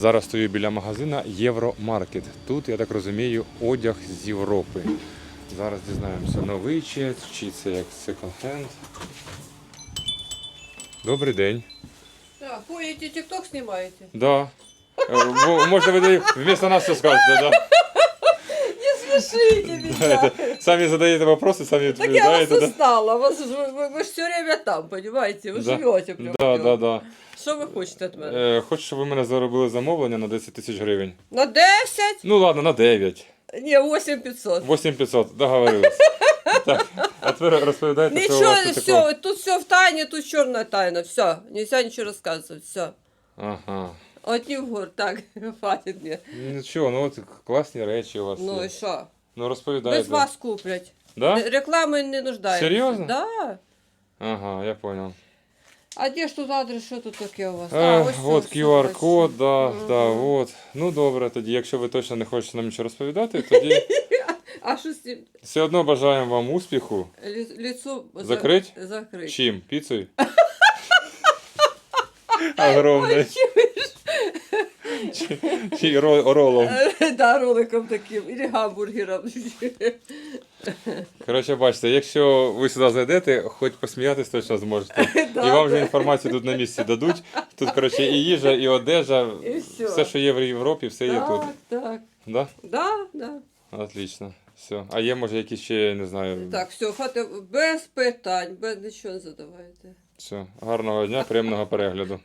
Зараз стою біля магазина Євромаркет. Тут, я так розумію, одяг з Європи. Зараз дізнаємося, новий чи, чи це як секонд-хенд. Добрий день. Так, ходите, тикток снимаете? Да. Е, бо, Може, ви вмісто нас все скажете, да? Не смешите меня. Это, самі задаєте вопроси, самі Так я вас відповідаєте, да? устала. Вас, ж- вы, вы, вы ж все время там, понимаете? Вы Да. живете прям. Да, в да, нем. да. Що ви хочете від мене? Е, хочу, щоб ви мене заробили замовлення на 10 тисяч гривень. На 10? Ну ладно, на 9. Ні, 8500. 8500, договорились. Так, а тепер розповідайте, що у Ничего, вас тут все, такого. тут все в тайне, тут черная тайна, все. Нельзя ничего рассказывать, все. Ага. Одни в гор, так, хватит мне. Нічого, ну от класні речі у вас Ну є. і що? Ну розповідайте. Без вас куплять. Да? Реклами не нуждаємося. Серйозно? Да. Ага, я понял. А де ж тут адрес, що тут таке у вас? Е, ось от ось, QR-код, да, Мгм. да, от. Ну добре, тоді, якщо ви точно не хочете нам нічого розповідати, тоді А що з цим? все одно бажаємо вам успіху. Лі- Лицо за- Закрить? Закрить. Чим? Піцею? Огромне. Чи, чи ро- ролом. Да, роликом таким. Или гамбургером. Коротше, бачите, якщо ви сюди зайдете, хоч посміятись точно зможете. Да, І вам вже да. інформацію тут на місці дадуть. Тут, коротше, і їжа, і одежа, І все. все, що є в Європі, все є тут. Так, так. Да? Да, да. Отлично. Все. А є, може, якісь ще, я не знаю. Так, все, хватить без питань, без нічого не задавайте. Все. Гарного дня, приємного перегляду.